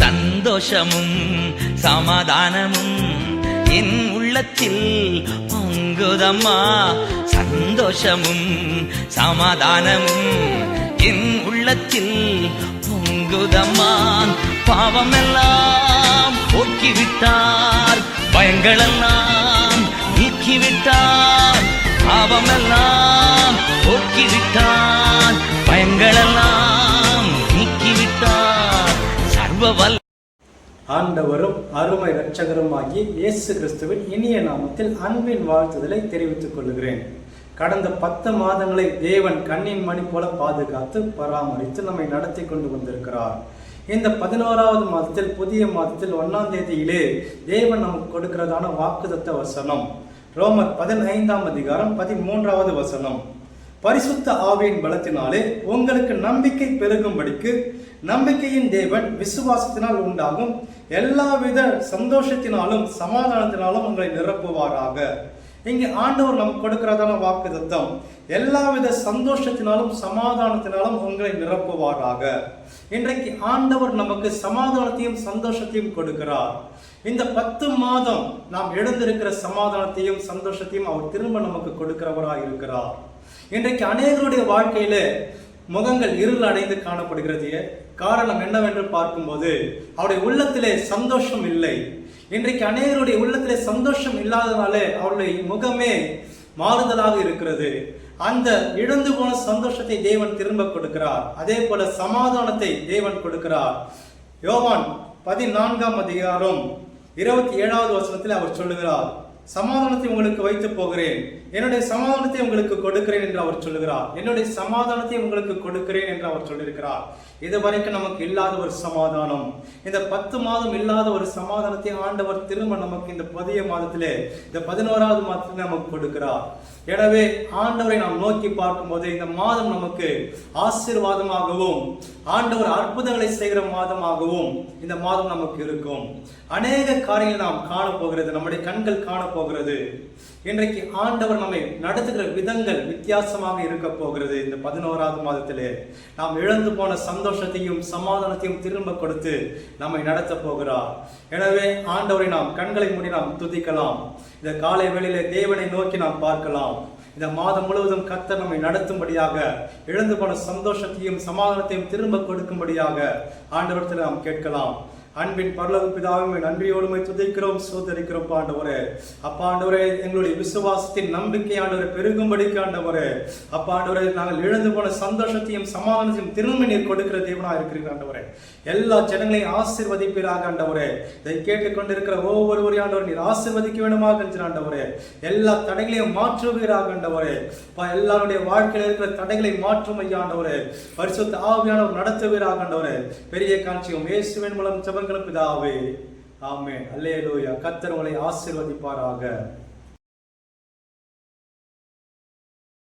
சந்தோஷமும் சமாதானமும் என் உள்ளத்தில் பொங்குதம்மா. சந்தோஷமும் சமாதானமும் என் உள்ளத்தில் பொங்குதம்மா. பாவமெல்லாம் போக்கிவிட்டார் பயங்களெல்லாம் நீக்கிவிட்டார். பாவமெல்லாம் போக்கிவிட்டார். ஆண்டவரும் அருமை இரட்சகருமாகிய இயேசு கிறிஸ்துவின் இனிய நாமத்தில் அன்பின் வாழ்த்துதலை தெரிவித்துக் கொள்கிறேன். கடந்த பத்து மாதங்களை தேவன் கண்ணின் மணி போல பாதுகாத்து பராமரித்து நம்மை நடத்தி கொண்டு வந்திருக்கிறார். இந்த பதினோராவது மாதத்தில் புதிய மாதத்தில் ஒன்னாம் தேதியிலே தேவன் நமக்கு கொடுக்கிறதான வாக்குதத்த வசனம். ரோமர் பதினைந்தாம் அதிகாரம் பதிமூன்றாவது வசனம். பரிசுத்த ஆவியின் பலத்தினாலே உங்களுக்கு நம்பிக்கை பெருகும்படிக்கு நம்பிக்கையின் தேவன் விசுவாசத்தினால் உண்டாகும். எல்லாவித சந்தோஷத்தினாலும் சமாதானத்தினாலும் உங்களை நிரப்புவாராக. இங்கே ஆண்டவர் நமக்கு கொடுக்கிறதான வாக்கு தத்தம். எல்லாவித சந்தோஷத்தினாலும் சமாதானத்தினாலும் உங்களை நிரப்புவாராக. இன்றைக்கு ஆண்டவர் நமக்கு சமாதானத்தையும் சந்தோஷத்தையும் கொடுக்கிறார். இந்த பத்து மாதம் நாம் எழுந்திருக்கிற சமாதானத்தையும் சந்தோஷத்தையும் அவர் திரும்ப நமக்கு கொடுக்கிறவராக இருக்கிறார். இன்றைக்கு அநேகருடைய வாழ்க்கையில முகங்கள் இருள் அடைந்து காணப்படுகிறது. காரணம் என்னவென்று பார்க்கும்போது அவருடைய உள்ளத்திலே சந்தோஷம் இல்லை. இன்றைக்கு அநேகருடைய உள்ளத்திலே சந்தோஷம் இல்லாதனாலே அவருடைய முகமே மாறுதலாக இருக்கிறது. அந்த இழந்து போன சந்தோஷத்தை தேவன் திரும்ப கொடுக்கிறார். அதே போல சமாதானத்தை தேவன் கொடுக்கிறார். யோவான் பதினான்காம் அதிகாரம் இருபத்தி ஏழாவது வசனத்தில் அவர் சொல்லுகிறார் சமாதானத்தை உங்களுக்கு வைத்து போகிறேன். என்னுடைய சமாதானத்தை உங்களுக்கு கொடுக்கிறேன் என்று அவர் சொல்லுகிறார். என்னுடைய சமாதானத்தை உங்களுக்கு கொடுக்கிறேன் என்று அவர் சொல்லியிருக்கிறார். இதுவரைக்கும் நமக்கு இல்லாத ஒரு சமாதானம். இந்த பத்து மாதம் இல்லாத ஒரு சமாதானத்தை ஆண்டவர் திரும்ப நமக்கு இந்த புதிய மாதத்திலே இந்த பதினோராவது மாதத்தில் நமக்கு கொடுக்கிறார். எனவே ஆண்டவரை நாம் நோக்கி பார்க்கும்போது இந்த மாதம் நமக்கு ஆசீர்வாதமாகவும் ஆண்டவர் அற்புதங்களை செய்கிற மாதமாகவும் இந்த மாதம் நமக்கு இருக்கும். அநேக காரியங்கள் நாம் காணப்போகிறது. நம்முடைய கண்கள் காண போகிறது. இன்றைக்கு ஆண்டவர் நம்மை நடத்துகிற விதங்கள் வித்தியாசமாக இருக்க போகிறது இந்த பதினோராவது மாதத்திலே. நாம் இழந்து போன சந்தோஷத்தையும் சமாதானத்தையும் திரும்ப கொடுத்து நம்மை நடத்த போகிறார். எனவே ஆண்டவரை நாம் கண்களை மூடி நாம் துதிக்கலாம். இந்த காலை வேளையிலே தேவனை நோக்கி நாம் பார்க்கலாம். இந்த மாதம் முழுவதும் கர்த்தர் நம்மை நடத்தும்படியாக இழந்து போன சந்தோஷத்தையும் சமாதானத்தையும் திரும்ப கொடுக்கும்படியாக ஆண்டவரத்தில் நாம் கேட்கலாம். அன்பின் பரலகு பிதாவும் நன்றியோடுமை துதிக்கிறோம் சோதரிக்கிறோம் ஆண்டவரே. அப்பா ஆண்டவரே எங்களுடைய விசுவாசத்தின் நம்பிக்கை ஆண்டவரை பெருகும்படிக்கு ஆண்டவரே. அப்பா ஆண்டவரே நாங்கள் இழந்து போன சந்தோஷத்தையும் சமாதானத்தையும் திரும்ப நீர் கொடுக்கிற தேவனா இருக்கிறீங்க ஆண்டவரே. எல்லா ஜனங்களையும் ஆசிர்வதிப்பீராக ஆண்டவரே. இதை கேட்டுக்கொண்டிருக்கிற ஒவ்வொருவரையும் ஆண்டவர் நீர் ஆசிர்வதிக்க வேண்டுமாக என்று ஆண்டவரே. எல்லா தடைகளையும் மாற்றுவீராக ஆண்டவரே. அப்பா எல்லாருடைய வாழ்க்கையில் இருக்கிற தடைகளை மாற்றும் ஐயா ஆண்டவரே. பரிசுத்த ஆவியானவர் நடத்துவீராக ஆண்டவரே. பெரிய காட்சியும் இயேசுவின் மூலம் ஜெபங்களும் பிதாவே. ஆமே அல்லேலோயா. கத்தர் உங்களை ஆசீர்வதிப்பாராக.